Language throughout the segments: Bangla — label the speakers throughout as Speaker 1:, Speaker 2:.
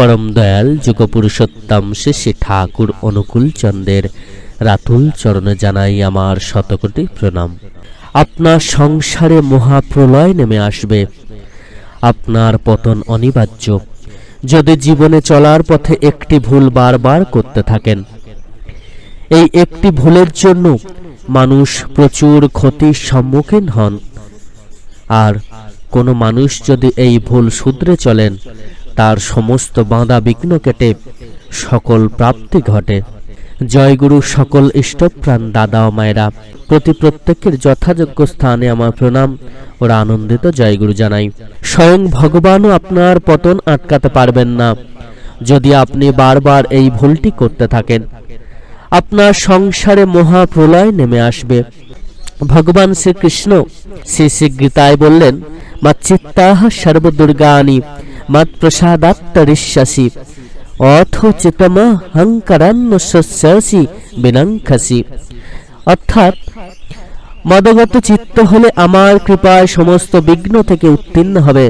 Speaker 1: পরম দয়াল যুগপুরুষোত্তম শ্রী ঠাকুর অনুকূল চন্দ্রের রাতুল চরণে জানাই আমার শতকোটি প্রণাম। আপনার সংসারে মহাপ্রলয় নেমে আসবে। আপনার পতন অনিবার্য। যদি জীবনে চলার পথে একটি ভুল বারবার করতে থাকেন, এই একটি ভুলের জন্য মানুষ প্রচুর ক্ষতির সম্মুখীন হন। আর কোনো মানুষ যদি এই ভুল শুধরে চলেন তার সমস্ত বাঁধা বিঘ্ন কেটে সকল প্রাপ্তি ঘটে। জয়গুরু সকল ইষ্টপ্রাণ দাদা ও মায়েরা প্রতি প্রত্যেকের যথাযোগ্য স্থানে আমার প্রণাম ওরা আনন্দিত জয়গুরু জানাই। স্বয়ং ভগবানও আপনার পতন আটকাতে পারবেন না। যদি আপনি বারবার এই ভুলটি করতে থাকেন, আপনার সংসারে মহাপ্রলয় নেমে আসবে। ভগবান শ্রীকৃষ্ণ শ্রী শ্রী গীতায় বললেন মাচ্চিত্তাহ সর্বদুর্গানি মত প্রসাদাত্তরিষ্যাসি অথ চিতম হংকরান্ন শস্যাসি বিনঙ্খসি অর্থাৎ মদগত চিত্ত হলে আমার কৃপায় সমস্ত বিঘ্ন থেকে উত্তীর্ণ হবে।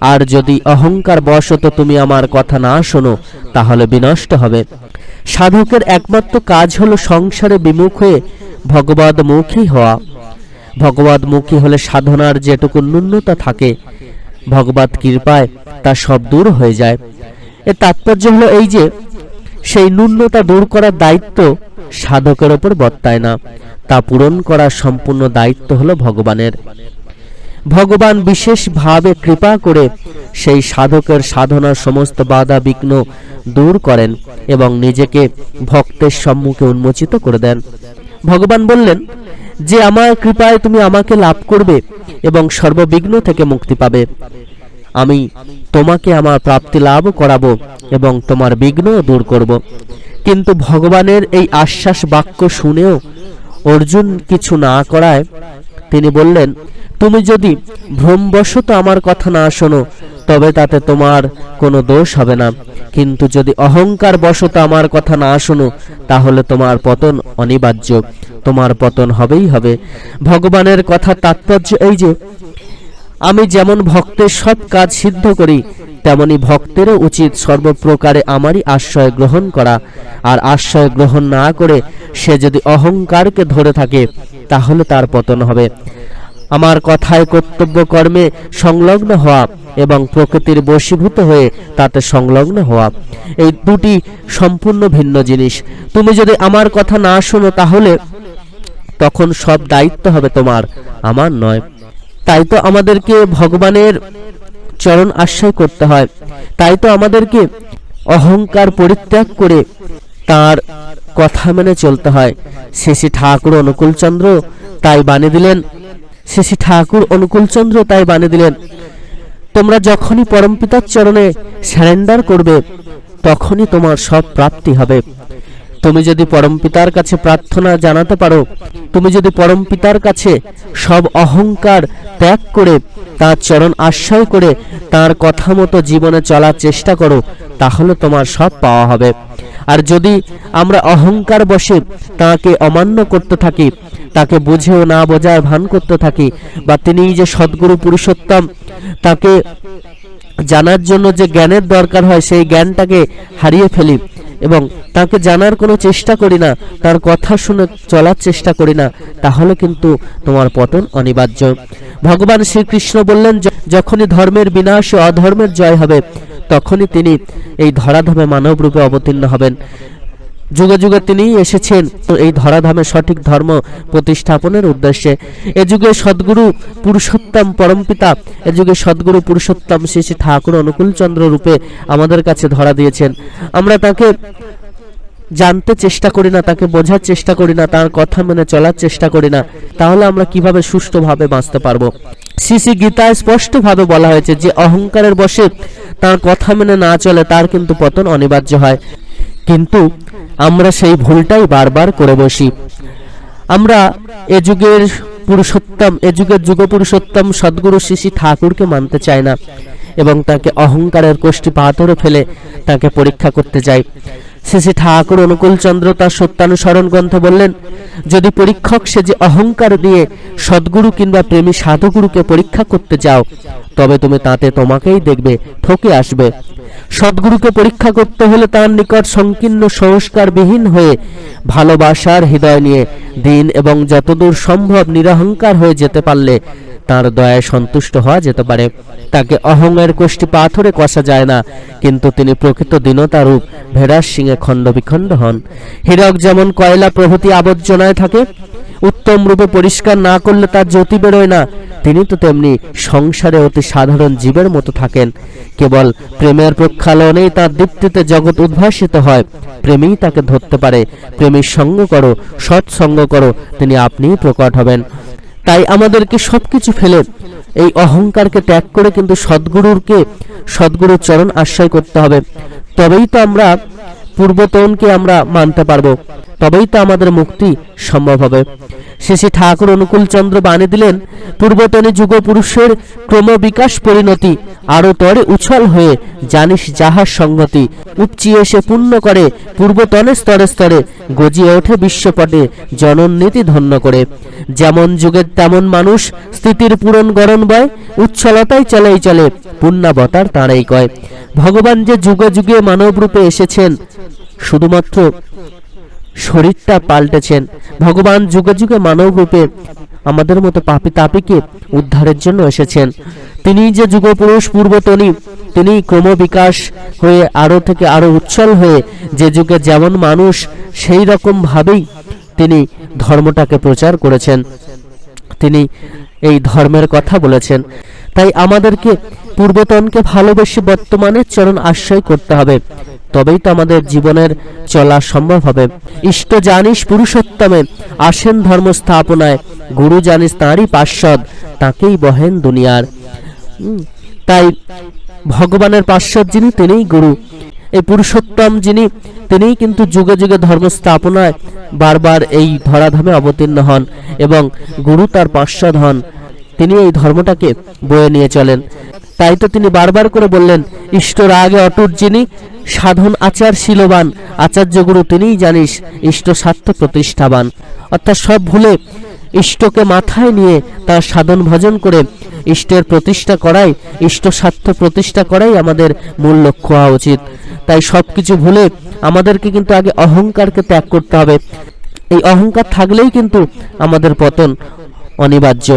Speaker 1: আর যদি অহংকার বশত তুমি আমার কথা না শোনো, তাহলে বিনষ্ট হবে। সাধকের একমাত্র কাজ হলো সংসারে বিমুখ হয়ে ভগবদমুখী হওয়া। ভগবদমুখী হলে সাধনার যেটুকু ন্যূনতা থাকে ভগবত কৃপায় তা সব দূর হয়ে যায়। এর তাৎপর্য হলো এই যে, সেই ন্যূনতা দূর করার দায়িত্ব সাধকের ওপর বর্তায় না। তা পূরণ করার সম্পূর্ণ দায়িত্ব হলো ভগবানের। ভগবান বিশেষভাবে কৃপা করে সেই সাধকের সাধনার সমস্ত বাধা বিঘ্ন দূর করেন এবং নিজেকে ভক্তের সম্মুখে উন্মোচিত করে দেন। ভগবান বললেন, যে আমার কৃপায় তুমি আমাকে লাভ করবে এবং সর্ববিঘ্ন থেকে মুক্তি পাবে। আমি তোমাকে আমার প্রাপ্তি লাভ করাবো এবং তোমার বিঘ্নও দূর করব। কিন্তু ভগবানের এই আশ্বাস বাক্য শুনেও অর্জুন কিছু না করায় তিনি বললেন, তুমি যদি ভ্রমবশত আমার কথা না শোনো, তবে তাতে তোমার কোনো দোষ হবে না। কিন্তু যদি অহংকার বশত আমার কথা না শোনো, তাহলে তোমার পতন অনিবার্য। তোমার পতন হবেই হবে। ভগবানের কথা তাৎপর্য এই যে, আমি যেমন ভক্তের সব কাজ সিদ্ধ করি, তেমনি ভক্তেরও উচিত সর্বপ্রকারে আমারই আশ্রয় গ্রহণ করা। আর আশ্রয় গ্রহণ না করে সে যদি অহংকারকে ধরে থাকে, তাহলে তার পতন হবে। আমার কথায় কর্তব্য কর্মে সংলগ্ন হওয়া এবং প্রকৃতির বশীভূত হয়ে তাতে সংলগ্ন হওয়া, এই দুটি সম্পূর্ণ ভিন্ন জিনিস। তুমি যদি আমার কথা না শোনো তাহলে তখন সব দায়িত্ব হবে তোমার, আমার নয়। তাই তো আমাদেরকে ভগবানের চরণ আশ্রয় করতে হয়। তাই তো আমাদেরকে অহংকার পরিত্যাগ করে তার কথা মেনে চলতে হয়। শেষে ঠাকুর অনুকূলচন্দ্র তাই বানিয়ে দিলেন। শেষে ঠাকুর অনুকূলচন্দ্র তাই বানিয়ে দিলেন। তোমরা যখনই পরমপিতার চরণে স্যারেন্ডার করবে, তখনই তোমার সব প্রাপ্তি হবে। তুমি যদি পরমপিতার কাছে প্রার্থনা জানাতে পারো, তুমি যদি পরমপিতার কাছে সব অহংকার ত্যাগ করে, তার চরণ আশ্রয় করে, তার কথা মতো জীবনে চলার চেষ্টা করো, তাহলে তোমার সব পাওয়া হবে। আর যদি আমরা অহংকার বসে তাকে অমান্য করতে থাকি, তাকে বুঝেও না বোঝার ভান করতে থাকি, বা তিনি যে সদ্গুরু পুরুষোত্তম, তাকে জানার জন্য যে জ্ঞানের দরকার হয়, সেই জ্ঞানটাকে হারিয়ে ফেলি এবং তাকে জানার কোনো চেষ্টা করি না, তার কথা শুনে চলার চেষ্টা করি না, তাহলে কিন্তু তোমার পতন অনিবার্য। ভগবান শ্রীকৃষ্ণ বললেন যখনই ধর্মের বিনাশ ও অধর্মের জয় হবে, তখনই তিনি এই ধরাধামে মানব রূপে অবতীর্ণ হবেন। যুগে যুগে তিনি এসেছেন। তো এই ধরাধামে সঠিক ধর্ম প্রতিষ্ঠাপনের উদ্দেশ্যে। এ যুগে সদ্গুরু পুরুষোত্তম পরমপিতা, এ যুগে সদ্গুরু পুরুষোত্তম শ্রী শ্রী ঠাকুর অনুকূলচন্দ্র রূপে আমাদের কাছে ধরা দিয়েছেন। আমরা তাকে জানতে চেষ্টা করি না, তাকে বোঝার চেষ্টা করি না, তার কথা মেনে চলার চেষ্টা করি না। তাহলে আমরা কীভাবে সুষ্ঠুভাবে বাঁচতে পারব? শ্রী শ্রী গীতায় স্পষ্টভাবে বলা হয়েছে যে, অহংকারের বসে তার কথা মেনে না চলে তার কিন্তু পতন অনিবার্য হয়। কিন্তু আমরা সেই ভুলটাই বারবার করে বসি। আমরা এ যুগের পুরুষোত্তম, এ যুগের যুগ পুরুষোত্তম সদ্গুরু শিশি ঠাকুরকে মানতে চায় না এবং তাকে অহংকারের কোষ্ঠী পাথরে ফেলে তাকে পরীক্ষা করতে যাই শ্রী ঠাকুর অনুকূল চন্দ্র তার সত্যানুসরণ গ্রন্থে বললেন, যদি পরীক্ষক সে যে অহংকার দিয়ে সদ্গুরু কিংবা প্রেমী সাধুগুরুকে পরীক্ষা করতে যাও, তবে তুমি তাতে তোমাকেই দেখবে, ঠকে আসবে। সদ্গুরুকে পরীক্ষা করতে হলে তার নিকট সংকীর্ণ সংস্কারবিহীন হয়ে ভালোবাসার হৃদয় নিয়ে দিন এবং যতদূর সম্ভব নিরহংকার হয়ে যেতে পারলে তার দয়ায় সন্তুষ্ট হওয়া যেতে পারে। তাকে অহংয়ের কোষ্ঠী পাথরে কষা যায় না, কিন্তু তিনি প্রকৃত দীনতা রূপ ভেড়ার সিংহে খণ্ড বিখণ্ড হন। হীরক যেমন কয়লা প্রভৃতি আবর্জনায় থাকে উত্তম রূপে পরিষ্কার না করলে তার জ্যোতি বেরোয় না। তিনি তো তেমনি সংসারে অতি সাধারণ জীবের মতো থাকেন। কেবল প্রেমের প্রক্ষালনেই তার দীপ্তিতে জগৎ উদ্ভাসিত হয়। প্রেমেই তাকে ধরতে পারে। প্রেমের সঙ্গ করো, সৎসঙ্গ করো, তিনি আপনিই প্রকট হবেন। তাই আমাদেরকে সবকিছু ফেলে। এই অহংকারকে ত্যাগ করে কিন্তু সদ্গুরুরকে সদ্গুরুর চরণ আশ্রয় করতে হবে। তবেই তো আমরা পূর্বতনকে আমরা মানতে পারব। তবেই তো আমাদের মুক্তি সম্ভব হবে। শেষে ঠাকুর অনুকূল চন্দ্র বাণী দিলেন, পূর্বতনে যুগ পুরুষের ক্রম বিকাশ পরিণতি আরও তরে উছল হয়ে জানিস যাহার সঙ্গতি উপচিয়ে এসে পূর্ণ করে, পূর্বতনে স্তরে স্তরে গজিয়ে ওঠে বিশ্বপটে জননীতি ধন্য করে। যেমন যুগের তেমন মানুষ স্থিতির পূরণ গরণ বয় উচ্ছলতাই চলেই চলে, পুণ্যাবতার তাঁরাই কয়। ভগবান যে যুগে যুগে মানব রূপে এসেছেন, শুধুমাত্র শরীরটা পাল্টেছেন। ভগবান যুগে যুগে মানব রূপে আমাদের মতো পাপি তাপিকে উদ্ধারের জন্য এসেছেন। তিনি যে যুগপুরুষ পূর্বতনী, তিনি ক্রমবিকাশ হয়ে আরও থেকে আরও উচ্ছল হয়ে যে যুগে যেমন মানুষ, সেই রকম ভাবেই তিনি ধর্মটাকে প্রচার করেছেন। তিনি এই ধর্মের কথা বলেছেন। তাই আমাদেরকে পূর্বতনকে ভালোবেসে বর্তমানের চরণ আশ্রয় করতে হবে। তবেই তো আমাদের জীবনের চলা সম্ভব হবে। ইষ্ট জানিস পুরুষোত্তমে, আসেন ধর্ম স্থাপনায়, গুরু জানিস তাঁরই পার্শ্বদ, তাকেই বহেন দুনিয়ার। তাই ভগবানের পার্শ্বদ যিনি, তিনিই গুরু। এই পুরুষোত্তম যিনি, তিনিই কিন্তু যুগে যুগে ধর্ম স্থাপনায় বারবার এই ধরাধামে অবতীর্ণ হন এবং গুরু তার পার্শ্বদ হন। তিনি এই ধর্মটাকে বয়ে নিয়ে চলেন। তাই তো তিনি বারবার করে বললেন, ইষ্ট রাগে অটুট যিনি, সাধন আচার শিলবান, আচার্য গুরু তিনিই জানিস, ইষ্ট স্বার্থ প্রতিষ্ঠাবান। অর্থাৎ সব ভুলে ইষ্টকে মাথায় নিয়ে তার সাধন ভজন করে ইষ্টের প্রতিষ্ঠা করাই, ইষ্ট স্বার্থ প্রতিষ্ঠা করাই আমাদের মূল লক্ষ্য হওয়া উচিত। তাই সব কিছু ভুলে আমাদেরকে কিন্তু আগে অহংকারকে ত্যাগ করতে হবে। এই অহংকার থাকলেই কিন্তু আমাদের পতন অনিবার্য।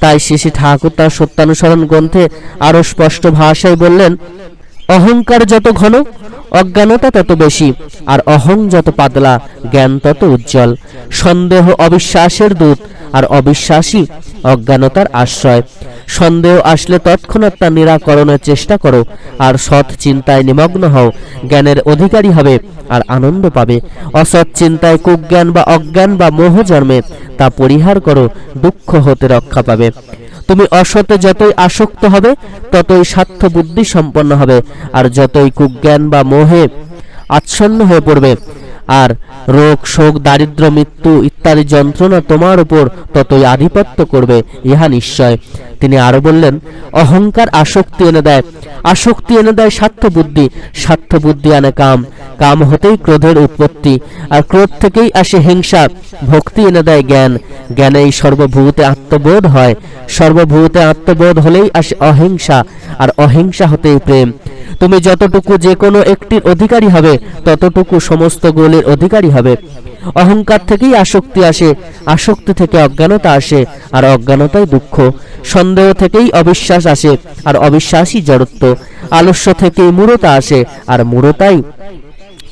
Speaker 1: তাই শ্রী ঠাকুর তার সত্যানুসরণ গ্রন্থে আরও স্পষ্ট ভাষায় বললেন অহংকার যত ঘন অজ্ঞানতা তত বেশি, আর অহং যত পাতলা, জ্ঞান তত উজ্জ্বল। সন্দেহ অবিশ্বাসের দূত, আর অবিশ্বাসী অজ্ঞানতার আশ্রয়। সন্দেহ আসলে তৎক্ষণাৎ তা নিরাকরণের চেষ্টা করো, আর সৎ চিন্তায় নিমগ্ন হও। জ্ঞানের অধিকারী হবে, আর আনন্দ পাবে। অসৎ চিন্তায় কুজ্ঞান বা অজ্ঞান বা মোহ জন্মে, তা পরিহার করো, দুঃখ হতে রক্ষা পাবে। তুমি অসতে যতই আসক্ত হবে, ততই স্বার্থ বুদ্ধি সম্পন্ন হবে, আর যতই কুজ্ঞান বা মোহে আচ্ছন্ন হয়ে পড়বে, আর রোগ, শোক, দারিদ্র, মৃত্যু ইত্যাদি যন্ত্রণা তোমার উপর ততই আধিপত্য করবে, ইহা নিশ্চয়। তিনি আরও বললেন, অহংকার আসক্তি এনে দেয়। আসক্তি এনে দেয় স্বার্থ বুদ্ধি স্বার্থ বুদ্ধি আনে কাম। কাম হতেই ক্রোধের উৎপত্তি। আর ক্রোধ থেকেই আসে হিংসা। ভক্তি এনে দেয় জ্ঞান। জ্ঞানেই সর্বভূতে আত্মবোধ হয়। সর্বভূতে আত্মবোধ হলেই আসে অহিংসা। আর অহিংসা হতেই প্রেম। তুমি যতটুকু যে কোনো একটির অধিকারী হবে, ততটুকু সমস্ত গোলের অধিকারী হবে। অহংকার থেকেই আসক্তি আসে, আসক্তি থেকে অজ্ঞানতা আসে, আর অজ্ঞানতাই দুঃখ। সন্দেহ থেকেই অবিশ্বাস আসে, আর অবিশ্বাসই জড়ত্ব। আলস্য থেকেই মূরতা আসে, আর মূরতাই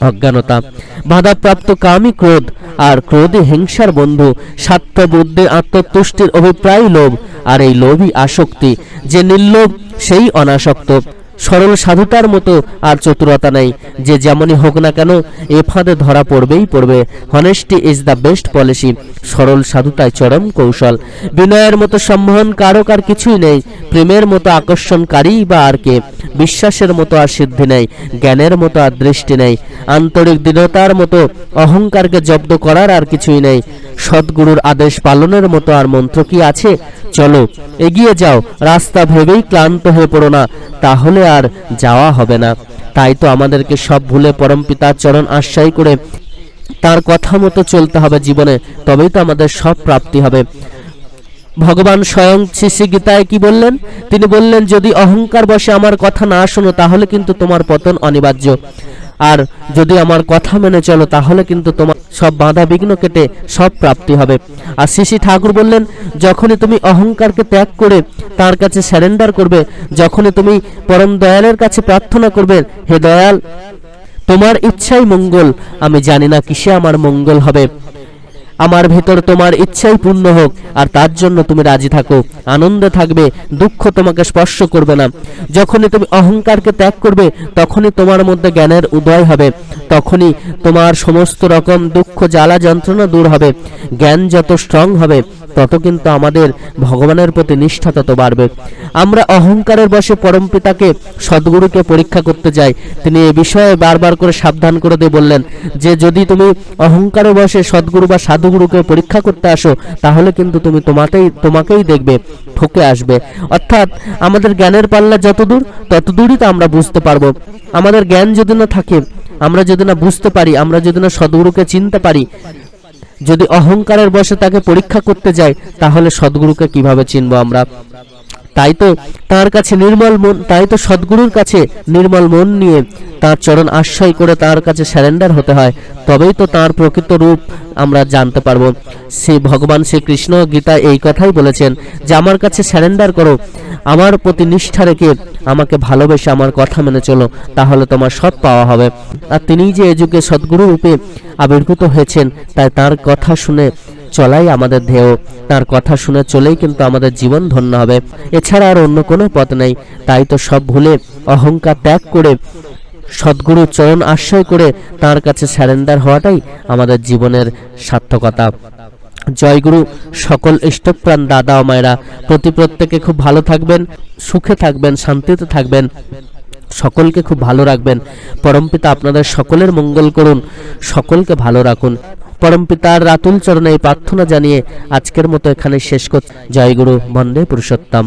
Speaker 1: অজ্ঞানতা। বাধাপ্রাপ্ত কামই ক্রোধ, আর ক্রোধে হিংসার বন্ধু। স্বার্থ বুদ্ধি আত্মতুষ্টির অভিপ্রায় লোভ, আর এই লোভই আসক্তি। যে নির্লোভ, সেই অনাসক্ত। সরল সাধুতার মতো আর চতুরতা নেই। যে যেমনই হোক না কেন, এ ফাঁদে ধরা পড়বেই পড়বে। Honesty is the best policy সরল সাধুতায় চরম কৌশল। বিনয়ের মতো সম্মোহন কারক আর কিছুই নেই। প্রেমের মতো আকর্ষণকারী বা আর কে। বিশ্বাসের মতো আর সিদ্ধি নেই। জ্ঞানের মতো আর দৃষ্টি নেই। আন্তরিক দৃঢ়তার মতো অহংকারকে জব্দ করার আর কিছুই নেই। সদ্গুরুর আদেশ পালনের মতো আর মন্ত্র কি আছে? চলো, এগিয়ে যাও। রাস্তা ভেবেই ক্লান্ত হয়ে পড়ো না। তাহলে আর যাওয়া হবে না। তাই তো আমাদেরকে সব ভুলে পরম পিতার চরণ আশ্রয় করে তার কথা মতো চলতে হবে জীবনে, তবেই তো আমাদের সব প্রাপ্তি হবে। ভগবান স্বয়ং শিশি গীতায় কি বললেন? তিনি বললেন, যদি অহংকার বসে আমার কথা না শোনো, তাহলে কিন্তু তোমার পতন অনিবার্য। আর যদি আমার কথা মেনে চলো, তাহলে কিন্তু তোমার সব বাধা বিঘ্ন কেটে সব প্রাপ্তি হবে। আর শ্রী ঠাকুর বললেন, যখনই তুমি অহংকারকে ত্যাগ করে তার কাছে স্যারেন্ডার করবে, যখনই তুমি পরম দয়ালের কাছে প্রার্থনা করবে, হে দয়াল, তোমার ইচ্ছাই মঙ্গল। আমি জানি না কিসে আমার মঙ্গল হবে। আমার ভেতর তোমার ইচ্ছাই পূর্ণ হোক, আর তার জন্য তুমি রাজি থাকো। আনন্দে থাকবে, দুঃখ তোমাকে স্পর্শ করবে না। যখনই তুমি অহংকারকে ত্যাগ করবে, তখনই তোমার মধ্যে জ্ঞানের উদয় হবে। তখনই তোমার সমস্ত রকম দুঃখ, জ্বালা, যন্ত্রণা দূর হবে। জ্ঞান যত স্ট্রং হবে তত কিন্তু আমাদের ভগবানের প্রতি নিষ্ঠা তত বাড়বে। আমরা অহংকারের বসে পরম পিতাকে, সদ্গুরুকে পরীক্ষা করতে যাই। তিনি এ বিষয়ে বারবার করে সাবধান করে দিয়ে বললেন, যে যদি তুমি অহংকারের বসে সদ্গুরু বা সাধুগুরুকে পরীক্ষা করতে আসো, তাহলে কিন্তু তুমি তোমাকেই তোমাকেই দেখবে, ঠকে আসবে। অর্থাৎ আমাদের জ্ঞানের পাল্লা যত দূর তত দূরই তো আমরা বুঝতে পারব। আমাদের জ্ঞান যদি না থাকে, আমরা যদি না বুঝতে পারি, আমরা যদি না সদ্গুরুকে চিনতে পারি যদি অহংকারের বসে তাকে পরীক্ষা করতে যাই তাহলে সদ্গুরুকে কীভাবে চিনবো আমরা? তাই তো তার কাছে নির্মল মন, তাই তো সদ্গুরুর কাছে নির্মল মন নিয়ে তার চরণ আশ্রয় করে তার কাছে স্যারেন্ডার হতে হয়। তবেই তো তার প্রকৃত রূপ আমরা জানতে পারব। শ্রী ভগবান শ্রীকৃষ্ণ গীতা এই কথাই বলেছেন যে, আমার কাছে স্যারেন্ডার করো। আমার প্রতি নিষ্ঠা রেখে আমাকে ভালোবেসে আমার কথা মেনে চলো। তাহলে তোমার সব পাওয়া হবে। আর তিনিই যে এ যুগে সদ্গুরু রূপে আবির্ভূত হয়েছেন, তাই তার কথা শুনে চলাই আমাদের ধ্যেয় তার কথা শুনে চলেই কিন্তু আমাদের জীবন ধন্য হবে। এছাড়া আর অন্য কোনো পথ নেই। তাই তো সব ভুলে অহংকার ত্যাগ করে সদ্গুরুর চরণ আশ্রয় করে তার কাছে স্যারেন্ডার হওয়াটাই আমাদের জীবনের সার্থকতা। জয়গুরু সকল ইষ্টপ্রাণ দাদা ও মায়েরা, প্রতি প্রত্যেকে খুব ভালো থাকবেন, সুখে থাকবেন, শান্তিতে থাকবেন, সকলকে খুব ভালো রাখবেন। পরমপিতা আপনাদের সকলের মঙ্গল করুন, সকলকে ভালো রাখুন। পরমপিতার রাতুল চরণে প্রার্থনা জানিয়ে আজকের মতো এখানে শেষ করছি জয়গুরু বন্দে পুরুষোত্তম।